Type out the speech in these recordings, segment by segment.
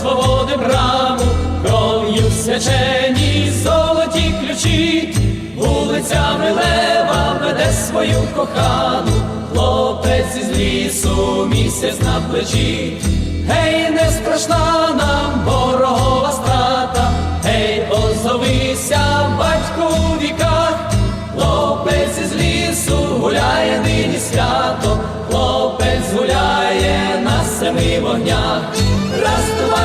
свободи браму, кров'ю свячені золоті ключі, вулицями лева веде свою кохану, хлопець із лісу місяць на плечі. Гей, не страшна нам ворогова страта, гей, озовися, батько у віках, хлопець із лісу гуляє нині свято, хлопець гуляє семи вогнях. Раз,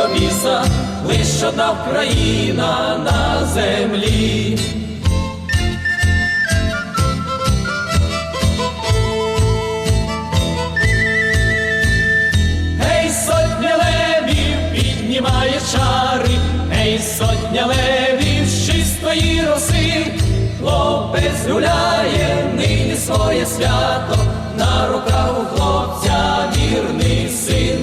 до біса, лиш одна Україна на землі. Гей, сотня левів піднімає чари, гей, сотня левів з чистої роси, хлопець гуляє нині своє свято, на руках у хлопця вірний син.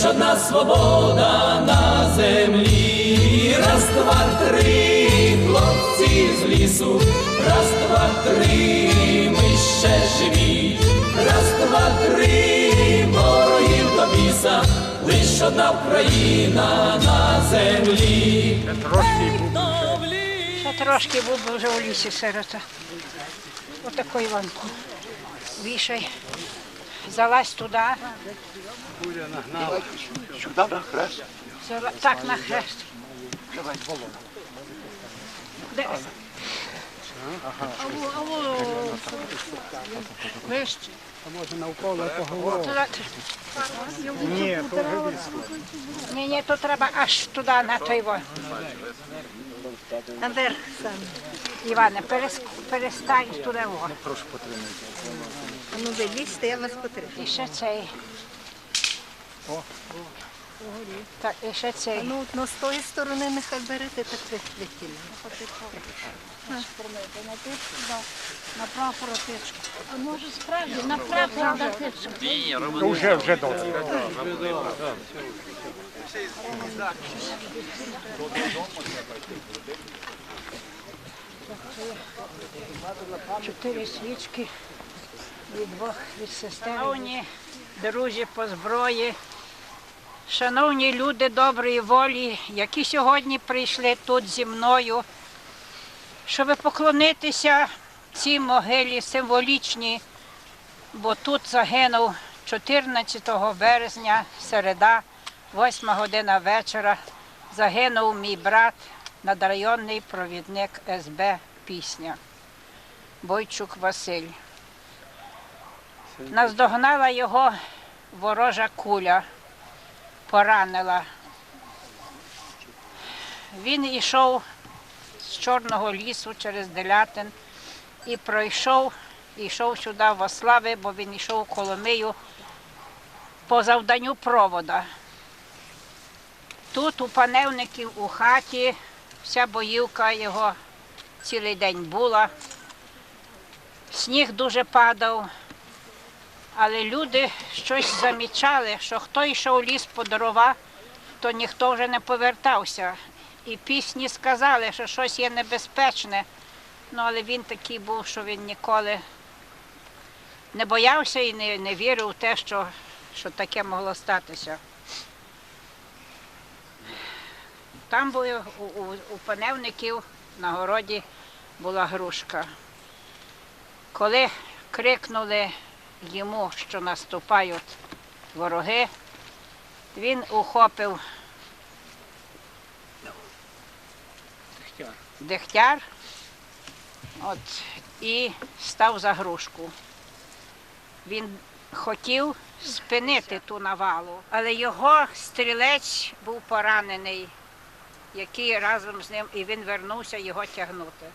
Лиш одна свобода на землі, раз, два, три, хлопці з лісу, раз, два, три, ми ще живі, раз, два, три, ворогів до біса, лиш одна Україна на землі. Ще трошки був би вже у лісі сирота. Отакий вон. Вішай. Залазь туди. Сюди на хрест. Зала... Так, на хрест. Де? Аво, аво. Вище. Може навколо поговорити. Туди. Ні, то Ні, ні, то треба аж туди, на той вон. Наверх сам. Іване, перестань туди вон. А ну ви лізьте, я вас потримаю. І ще цей. Так, і ще цей. ну, ну з тої сторони нехай берете, так ви витягнете. Направо протичку. А може справді, направо протичку. вже вже добре. Чотири свічки від двох від сестер. Шановні друзі по зброї, шановні люди доброї волі, які сьогодні прийшли тут зі мною, щоб поклонитися цій могилі символічній, бо тут загинув 14 березня, середа, 8 година вечора, загинув мій брат, надрайонний провідник СБ Пісня. Бойчук Василь. Наздогнала його ворожа куля, поранила. Він йшов з Чорного лісу через Делятин і пройшов, йшов сюди в Ослави, бо він йшов Коломию по завданню провода. Тут у паневників у хаті вся боївка його цілий день була. Сніг дуже падав, але люди щось замічали, що хто йшов в ліс по дрова, то ніхто вже не повертався. І пісні сказали, що щось є небезпечне. Ну, але він такий був, що він ніколи не боявся і не, не вірив у те, що, що таке могло статися. Там був у, у, у паневників на городі була грушка. Коли крикнули йому, що наступають вороги, він ухопив дегтяр От, і став за грушку. Він хотів спинити ту навалу, але його стрілець був поранений, який разом з ним і він вернувся його тягнути.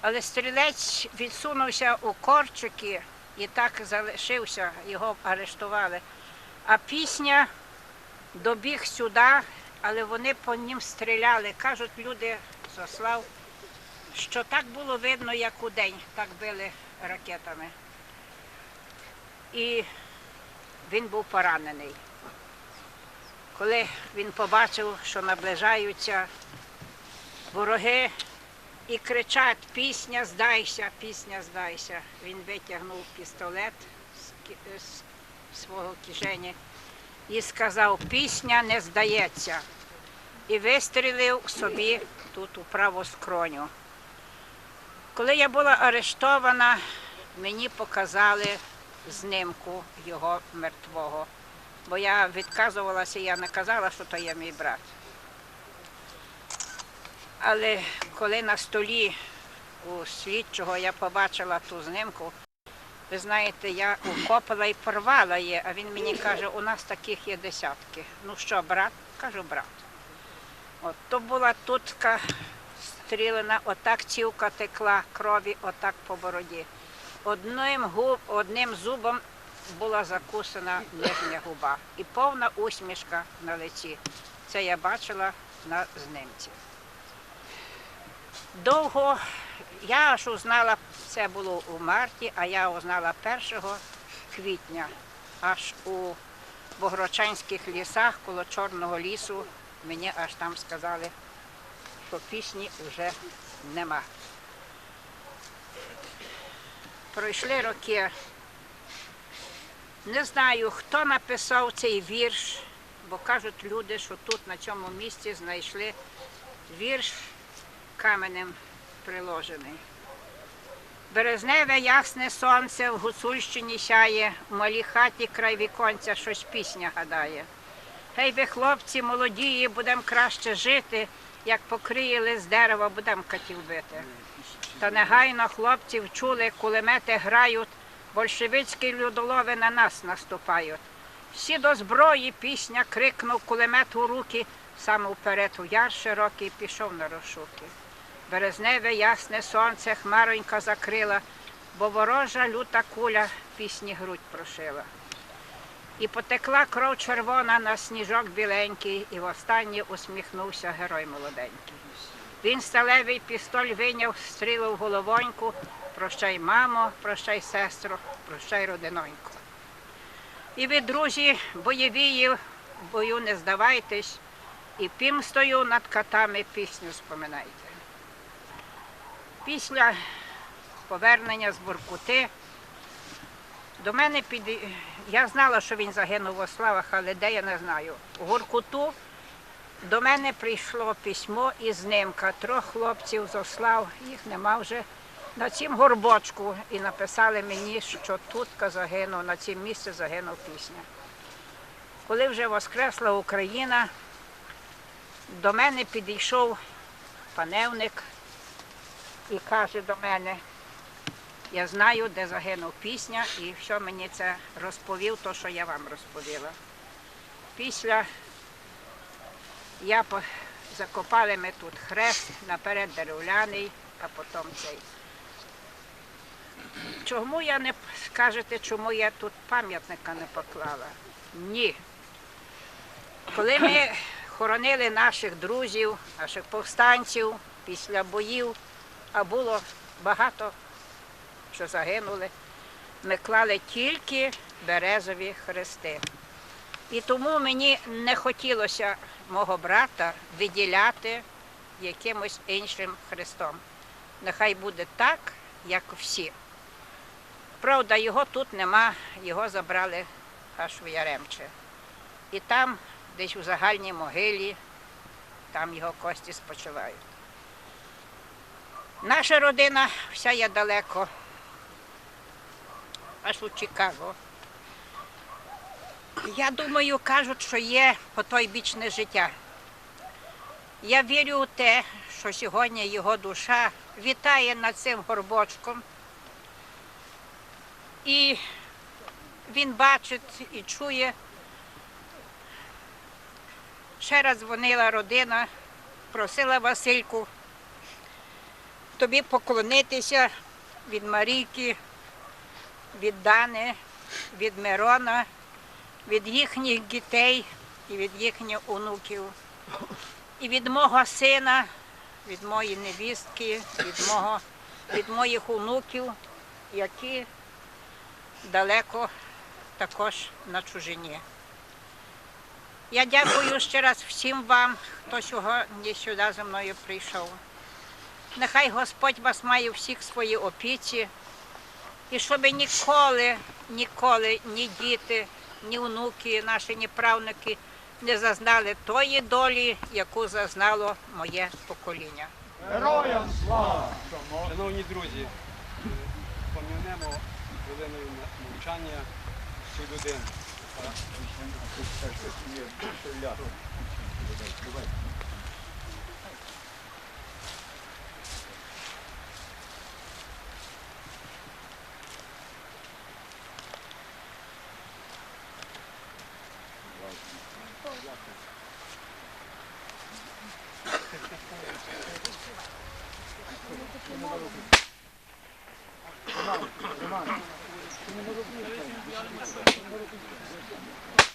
Але стрілець відсунувся у корчики і так залишився, його арештували. А пісня добіг сюди, але вони по ним стріляли. Кажуть люди з Ослав, що так було видно, як у день, так били ракетами. І він був поранений. Коли він побачив, що наближаються вороги і кричать Пісня, здайся, пісня, здайся. Він витягнув пістолет з, свого кишені і сказав, пісня не здається. І вистрілив собі тут у праву скроню. Коли я була арештована, мені показали знимку його мертвого. Бо я відказувалася, я не казала, що то є мій брат. Але коли на столі у слідчого я побачила ту знимку, ви знаєте, я укопала і порвала її, а він мені каже, у нас таких є десятки. Ну що, брат? Кажу, брат. От то була тутка стрілена, отак цівка текла крові, отак по бороді. Одним, губ, одним зубом була закусана нижня губа і повна усмішка на лиці. Це я бачила на знімці. Довго я аж узнала, це було у марті, а я узнала 1 квітня, аж у Богородчанських лісах коло Чорного лісу. Мені аж там сказали, що пісні вже нема. Пройшли роки. Не знаю, хто написав цей вірш, бо кажуть люди, що тут на цьому місці знайшли вірш каменем приложений. Березневе ясне сонце в Гуцульщині сяє, в малій хаті край віконця щось пісня гадає. Гей ви, хлопці, молодії, будем краще жити, як покриїли з дерева, будем катів бити. Та негайно хлопців чули, кулемети грають, большевицькі людолови на нас наступають. Всі до зброї пісня крикнув кулемет у руки, сам уперед у яр широкий пішов на розшуки. Березневе ясне сонце хмаронька закрила, бо ворожа люта куля пісні грудь прошила. І потекла кров червона на сніжок біленький, і востаннє усміхнувся герой молоденький. Він сталевий пістоль вийняв, стрілив головоньку. Прощай, мамо, прощай, сестро, прощай, родинонько. І ви, друзі, бойовії, в бою не здавайтесь, і пімстою над катами пісню споминайте. Після повернення з Буркути до мене під... Я знала, що він загинув в Ославах, але де я не знаю. У Гуркуту до мене прийшло письмо із знимка трьох хлопців з Ослав, їх нема вже на цім горбочку. І написали мені, що тутка загинув, на цім місці загинув пісня. Коли вже воскресла Україна, до мене підійшов паневник і каже до мене, я знаю, де загинув пісня, і що мені це розповів, то, що я вам розповіла. Після я по- закопали ми тут хрест, наперед дерев'яний, а потім цей. Чому я не скажете, чому я тут пам'ятника не поклала? Ні. Коли ми хоронили наших друзів, наших повстанців після боїв, а було багато, що загинули, ми клали тільки березові хрести. І тому мені не хотілося мого брата виділяти якимось іншим хрестом. Нехай буде так, як всі. Правда, його тут нема, його забрали аж в Яремче. І там, десь у загальній могилі, там його кості спочивають. Наша родина вся є далеко, аж у Чикаго. Я думаю, кажуть, що є потойбічне життя. Я вірю у те, що сьогодні його душа вітає над цим горбочком. І він бачить і чує. Ще раз дзвонила родина, просила Васильку тобі поклонитися від Марійки, від Дани, від Мирона, від їхніх дітей і від їхніх онуків. І від мого сина, від моєї невістки, від, мого, від моїх онуків, які далеко також на чужині. Я дякую ще раз всім вам, хто сьогодні сюди за мною прийшов. Нехай Господь вас має всіх своїй опіці, і щоб ніколи, ніколи ні діти, ні внуки, наші, ні правнуки не зазнали тої долі, яку зазнало моє покоління. Героям слава! Шановні друзі, пам'янемо хвилиною мовчання цю людину. Thank you.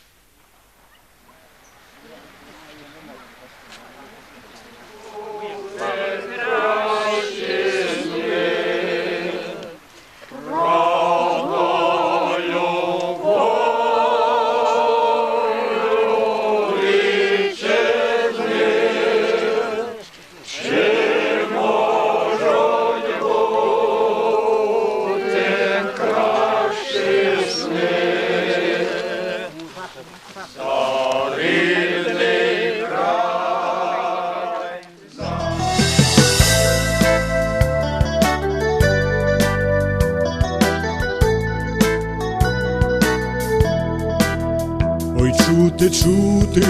Чути, чути,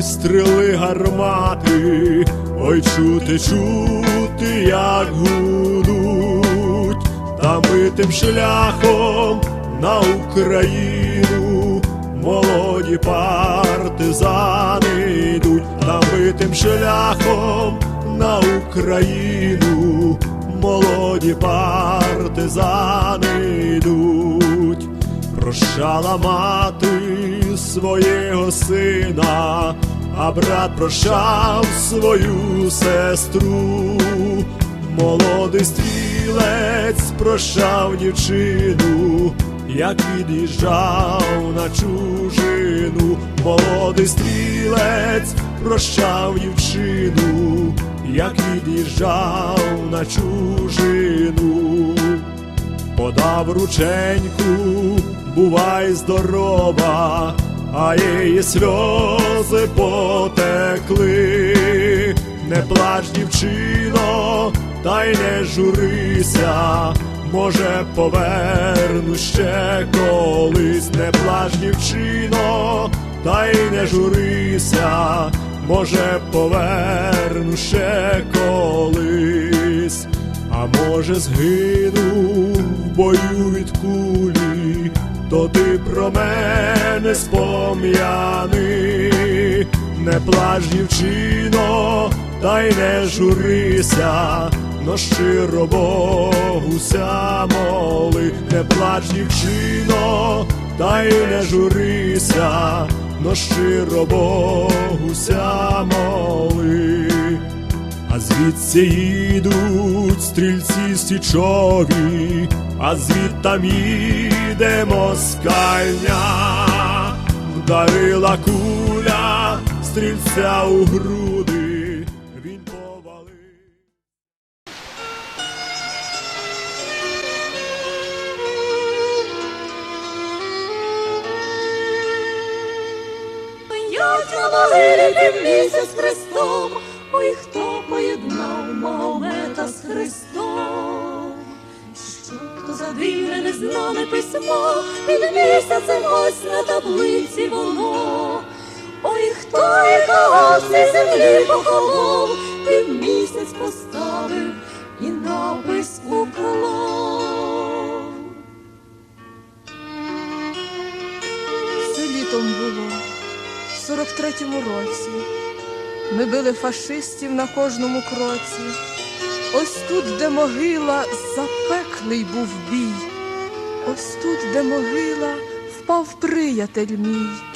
стріли гармати, ой, чути, чути, як гудуть, та ми тим шляхом на Україну, молоді партизани йдуть, та ми тим шляхом на Україну, молоді партизани йдуть. Прощала мати свого сина, а брат прощав свою сестру, молодий стрілець прощав дівчину, як від'їжджав на чужину, молодий стрілець прощав дівчину, як від'їжджав на чужину. Подав рученьку, бувай здорова, а її сльози потекли, не плач, дівчино, та й не журися, може поверну ще колись, не плач, дівчино, та й не журися, може поверну ще колись. А може згину в бою від кулі, то ти про мене спом'яни, не плач, дівчино, та й не журися, но щиро Богуся моли, не плач, дівчино, та й не журися, но щиро Богуся моли. А звідси їдуть стрільці січові, а звідтам іде москальня, вдарила куля стрільця у груди, 43-му році. Ми били фашистів на кожному кроці. Ось тут, де могила, запеклий був бій. Ось тут, де могила, впав приятель мій.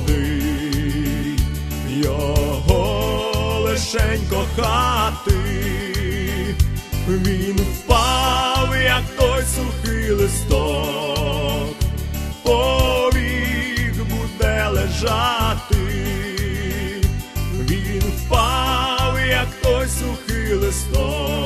Молодий, його лишень кохати, він впав, як той сухий листок, повік буде лежати, він впав, як той сухий листок,